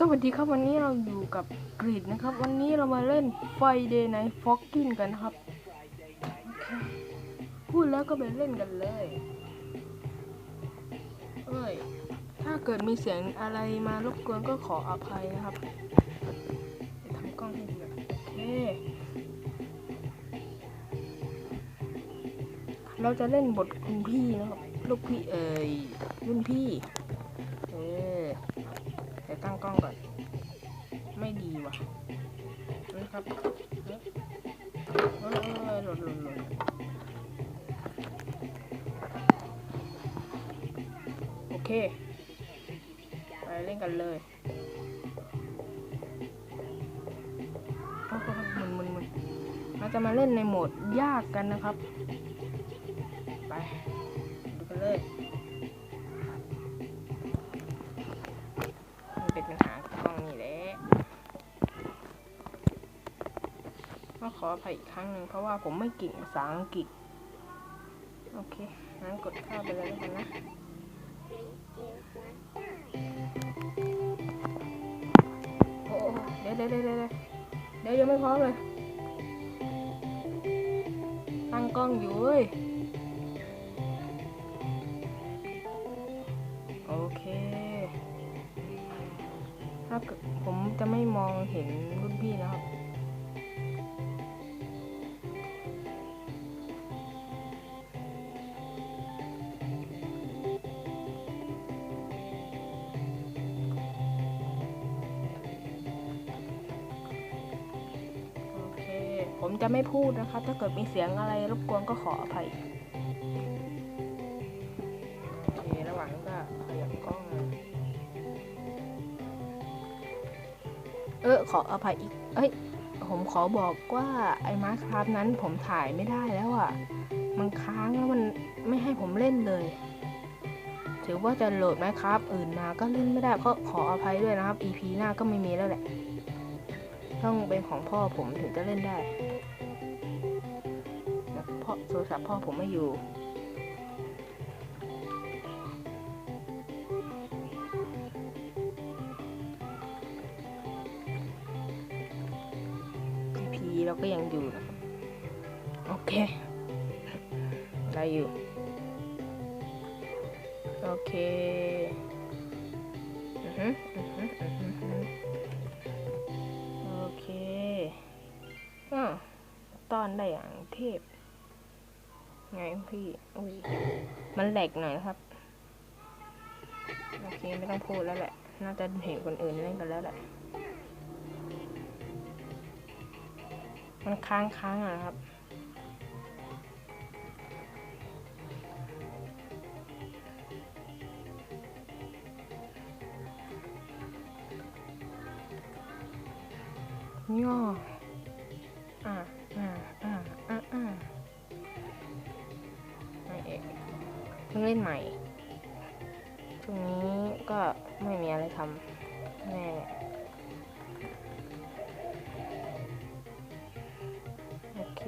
สวัสดีครับวันนี้เราอยู่กับกรีดนะครับ วันนี้เรามาเล่นไฟเดย์ไนฟ็อกกินกันครับ พูดแล้วก็ไปเล่นกันเลย เอ้ย ถ้าเกิดมีเสียงอะไรมารบกวนก็ขออภัยนะครับจะทำกล้องให้ดีโอเค เราจะเล่นบทคุณพี่นะครับ ลูกพี่เอ่ยรุ่นพี่ ครับเฮ้ยเฮ้ยเฮ้ยหล่นหล่นหล่นโอเค ไปเล่นกันเลยมึนมึนมึนเราจะมาเล่นในโหมดยากกันนะครับ ไป ดูกันเลย ออภัยอีกครั้งหนึ่งเพราะว่าผมไม่เก่งภาษาอังกฤษ โอเค งั้นกดข้าไปเลยกันนะ โอ้เดี๋ยวเดี๋ยวเดี๋ยวเดี๋ยวเดี๋ยวยังไม่พร้อมเลย ตั้งกล้องอยู่เว้ย โอเค ถ้าผมจะไม่มองเห็นรุ่นพี่นะครับ จะไม่พูดนะครับถ้าเกิดมีเสียงอะไรรบกวนก็ขออภัยโอเคระหว่างนี้ก็ขยับกล้องนะเออขออภัยอีก เอ้ย ผมขอบอกว่าไอ้มาร์คครับนั้นผมถ่ายไม่ได้แล้วอะ มันค้างแล้วมันไม่ให้ผมเล่นเลย ถือว่าจะโหลดไหมครับ อื่นมาก็เล่นไม่ได้ก็ขออภัยด้วยนะครับ EP หน้าก็ไม่มีแล้วแหละ ต้องเป็นของพ่อผมถึงจะเล่นได้แต่พ่อโท รศัพท์พ่อผมไม่อยู่ EP เราก็ยังอยู่นะโอเค ได้อยู่ โอเค อือฮึอือฮึอือฮึอือฮึโอเค อ่าตอนได้อย่างเทพ ไงพี่อุ้ยมันแหลกหน่อยนะครับ โอเคไม่ต้องพูดแล้วแหละ น่าจะเห็นคนอื่นเล่นกันแล้วแหละ มันค้างค้างๆอะนะครับ ย่อ เพิ่งเล่นใหม่ช่วงนี้ก็ไม่มีอะไรทำแน่โอเค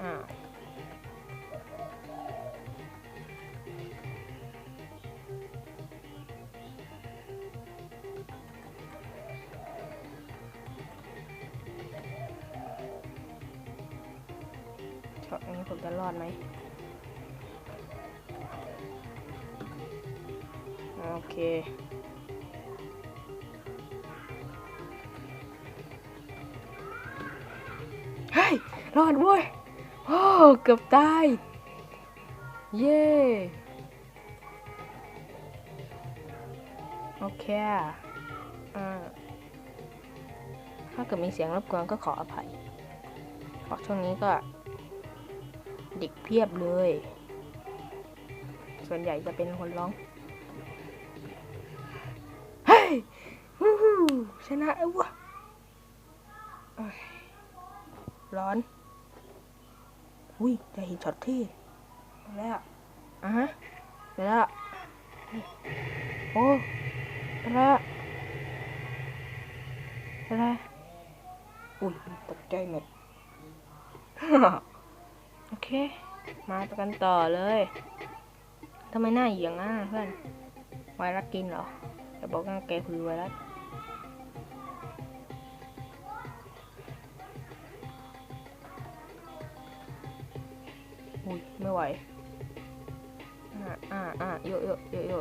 อ่าช็อตนี้ผมจะรอดไหม เคเฮ้ยรอดเว้ยโอ้เกือบตาย เย้โอเคอ่าถ้าเกิดมีเสียงรบกวนก็ขออภัยเพราะช่วงนี้ก็ เด็กเพียบเลย ส่วนใหญ่จะเป็นคนร้อง ชนะแล้วะเอ้ยร้อน อุ้ยจะเห็นช็อตที่มาแล้วอะฮะเดี๋ยวโอ้อะไรอะอะไรอุ้ยตกใจหมดโอเค มากันต่อเลยทำไมหน้าเหยียงอะเพื่อนไวรัสกินเหรอเอจะบอกว่าแกคือไวรัส อุ้ยไม่ไหว อ่าอ่าอ่าเยอะเยอะเยอะเย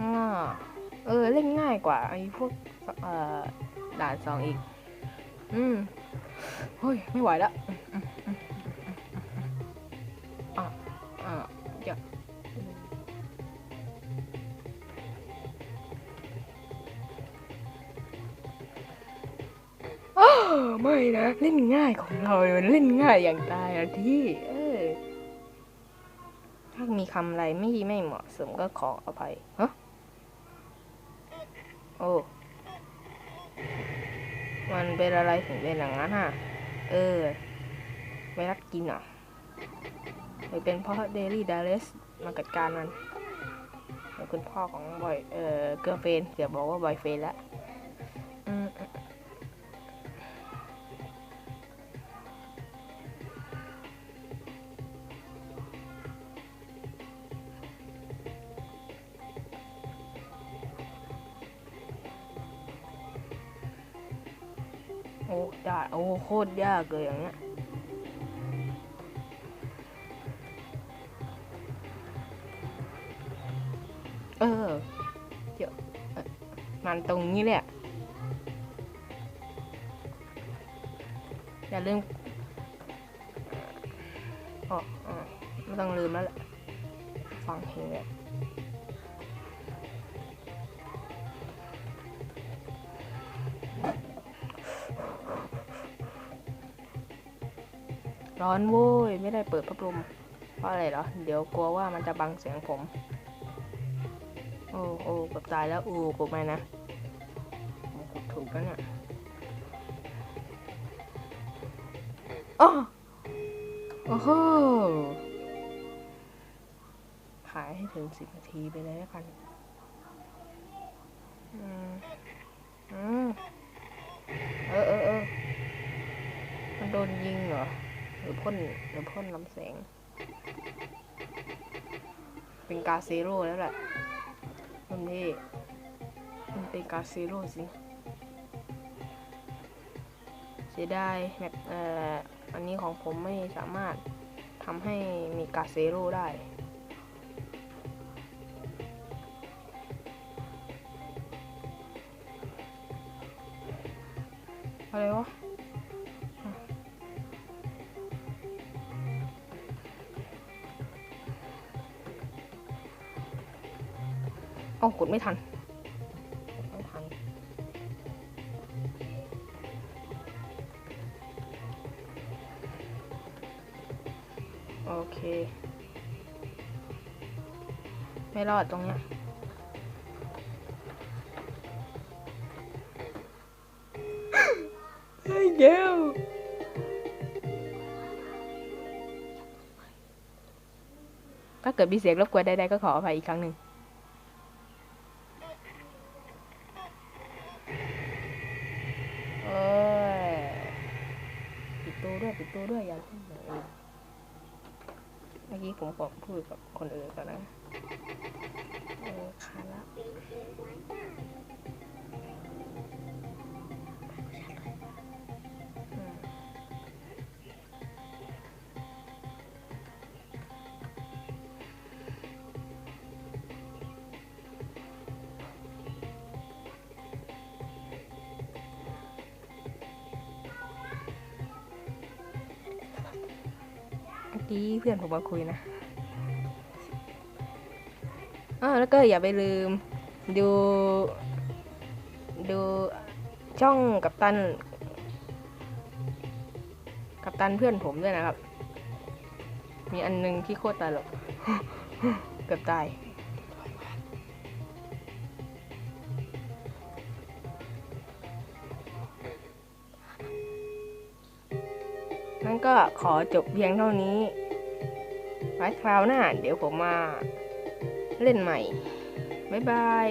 อ่าเออ เล่นง่ายกว่าไอ้พวก เอ่อด่านสองอีก อืมเฮ้ย ไม่ไหวแล้ว ไม่นะ เล่นง่ายของเรามันเล่นง่ายอย่างตายอะที่ เออ ถ้ามีคำอะไรไม่ดีไม่เหมาะสมก็ขออภัยฮะโอ้มันเป็นอะไรถึงเป็นอย่างนั้นอะเออ ไม่รักกินอะหรือเป็นเพราะเดลี่ดาเลสมาจัดการมันหรือคุณพ่อของบอย เออเกอร์เฟนเดี๋ยวบอกว่าบอยเฟนแล้ว โอ้ได้โอ้โคตรยากเลยอย่างเงี้ยเออเดี๋ยวเอ่อมันตรงนี้แหละอย่าลืมอ๋อไม่ต้องลืมแล้วแหละฟังเพลง ร้อนโว้ย ไม่ได้เปิดพัดลมเพราะอะไรเหรอ เดี๋ยวกลัวว่ามันจะบังเสียงผม โอ้โอ้กับตายแล้วอ้กบไม่นะกดถูกแล้วเนี่ยอ้อโอ้โหขายให้ถึงสิบนาทีไปเลยแล้วกัน อืม อืม เออเออเออมันโดนยิงเหรอ รือพ่นหรือพ่นลำแสง เป็นกาเซโร่แล้วแหละมันนี่มันเป็นการซีโร่สิเสียดายแบบเอ่ออันนี้ของผมไม่สามารถทำให้มีกาเซโร่ได้อะไรวะ เอ้ากดไม่ทันกดไม่ทัน โอเค ไม่รอดตรงเนี้ยเฮ้ยเกลถ้าเกิดมีเสียงรบกวนใดๆก็ขออภัยอีกครั้งหนึ่ง เอ้ยปิ ด้วยปิดตัวด้วยอย่างอื่เมื่อกี้ผมบอกพูดกับคนอื่นก่อนนะเออคาละ กี้เพื่อนผมมาคุยนะอ่าแล้วก็อย่าไปลืมดู ดูช่องกับตัน กับตันเพื่อนผมด้วยนะครับ มีอันหนึงที่โคตรตลกเกือบตายนั่นก็ขอจบเพียงเท่านี้ ไว้คราวหน้า เดี๋ยวผมมาเล่นใหม่ บ๊ายบาย